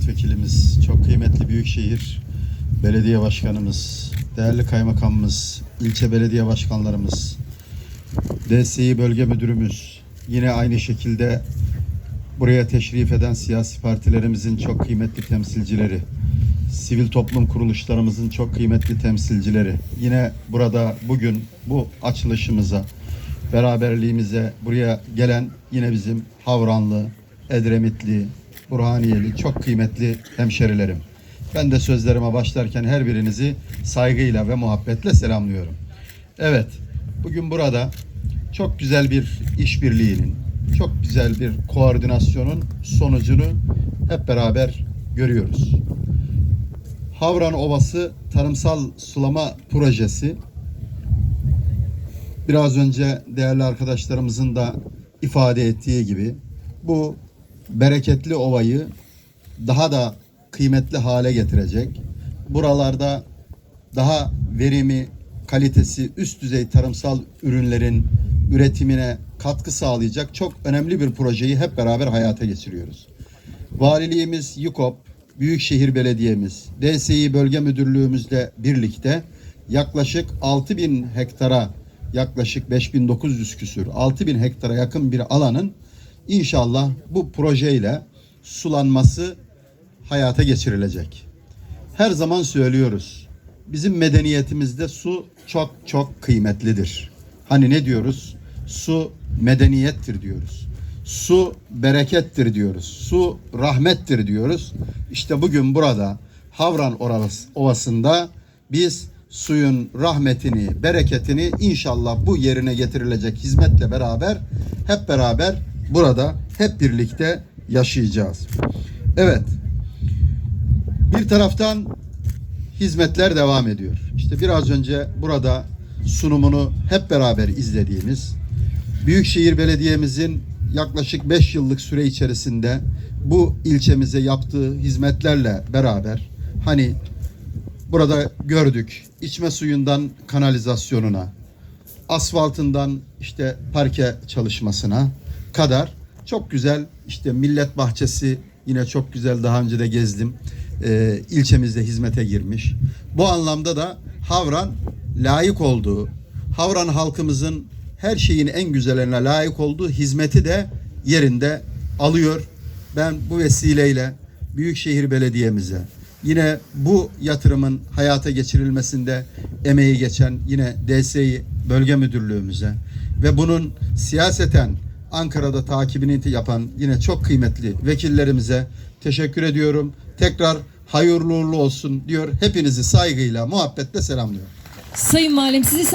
milletvekilimiz, çok kıymetli Büyükşehir Belediye Başkanımız, değerli kaymakamımız, ilçe belediye başkanlarımız, DSİ Bölge Müdürümüz, yine aynı şekilde buraya teşrif eden siyasi partilerimizin çok kıymetli temsilcileri, sivil toplum kuruluşlarımızın çok kıymetli temsilcileri, yine burada bugün bu açılışımıza, beraberliğimize buraya gelen yine bizim Havranlı, Edremitli, Burhaniyeli çok kıymetli hemşerilerim. Ben de sözlerime başlarken her birinizi saygıyla ve muhabbetle selamlıyorum. Evet, bugün burada çok güzel bir işbirliğinin, çok güzel bir koordinasyonun sonucunu hep beraber görüyoruz. Havran Ovası Tarımsal Sulama Projesi biraz önce değerli arkadaşlarımızın da ifade ettiği gibi bu bereketli ovayı daha da kıymetli hale getirecek. Buralarda daha verimi, kalitesi, üst düzey tarımsal ürünlerin üretimine katkı sağlayacak çok önemli bir projeyi hep beraber hayata geçiriyoruz. Valiliğimiz YUKOP, Büyükşehir Belediyemiz, DSİ Bölge Müdürlüğümüzle birlikte yaklaşık 6000 hektara yaklaşık 5900 küsür 6000 hektara yakın bir alanın inşallah bu projeyle sulanması hayata geçirilecek. Her zaman söylüyoruz. Bizim medeniyetimizde su çok çok kıymetlidir. Hani ne diyoruz? Su medeniyettir diyoruz. Su berekettir diyoruz. Su rahmettir diyoruz. İşte bugün burada Havran Ovası- Ovası'nda biz suyun rahmetini, bereketini inşallah bu yerine getirilecek hizmetle beraber hep beraber burada hep birlikte yaşayacağız. Evet. Bir taraftan hizmetler devam ediyor. İşte biraz önce burada sunumunu hep beraber izlediğimiz Büyükşehir Belediye'mizin yaklaşık 5 yıllık süre içerisinde bu ilçemize yaptığı hizmetlerle beraber hani burada gördük içme suyundan kanalizasyonuna, asfaltından işte parke çalışmasına kadar çok güzel işte millet bahçesi yine çok güzel daha önce de gezdim. Ee, ilçemizde hizmete girmiş. Bu anlamda da Havran layık olduğu, Havran halkımızın her şeyin en güzeline layık olduğu hizmeti de yerinde alıyor. Ben bu vesileyle Büyükşehir Belediye'mize yine bu yatırımın hayata geçirilmesinde emeği geçen yine DSİ Bölge Müdürlüğümüze ve bunun siyaseten Ankara'da takibini yapan yine çok kıymetli vekillerimize teşekkür ediyorum. Tekrar hayırlı uğurlu olsun diyor. Hepinizi saygıyla, muhabbetle selamlıyorum. Sayın Valim sizi